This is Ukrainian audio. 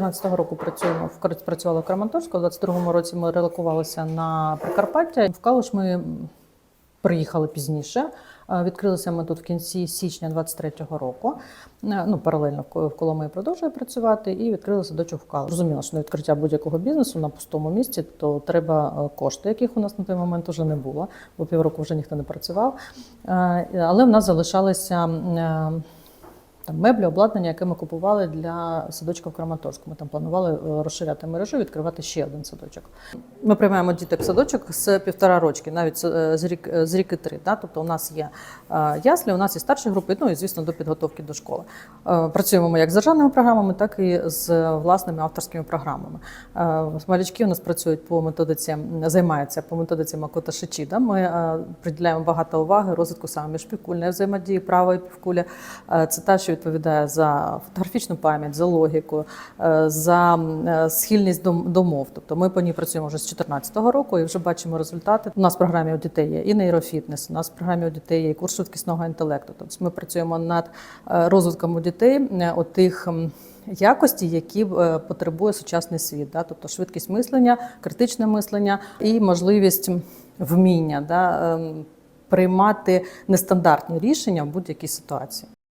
2014 року працюємо в працювала в Краматорську. У 22-му році ми релокувалися на Прикарпаття. В Калуш ми приїхали пізніше. Відкрилися ми тут в кінці січня 23-го року. Е, Ну, паралельно Коломиї продовжує працювати і відкрили садочок в Калуш. Зрозуміло, що на відкриття будь-якого бізнесу на пустому місці, то треба е, кошти, яких у нас на той момент вже не було, бо півроку вже ніхто не працював. Е, Але в нас залишалися. Е, там меблі, обладнання, яке ми купували для садочка в Краматорську. Ми там планували е, розширяти мережу, відкривати ще один садочок. Ми приймаємо діток в садочок з півтора рочки, навіть е, з рік з ріки три. Да? Тобто, у нас є е, яслі, у нас є старші групи, ну і звісно до підготовки до школи. Е, Працюємо ми як з державними програмами, так і з власними авторськими програмами. Е, Малючки у нас працюють по методиці, займаються по методиці Макота Шичіда. Ми е, приділяємо багато уваги розвитку саме міжпівкульної взаємодії правої півкулі. Е, Це та, що відповідає за фотографічну пам'ять, за логіку, е, за е, схильність до, мов. Тобто ми по ній працюємо вже з 2014 року і вже бачимо результати. У нас в програмі у дітей є і нейрофітнес, у нас в програмі у дітей є і курс швидкісного інтелекту. Тобто ми працюємо над е, розвитком у дітей отих. Якості, які потребує сучасний світ, да? тобто швидкість мислення, критичне мислення і можливість вміння да? ем, приймати нестандартні рішення в будь-якій ситуації.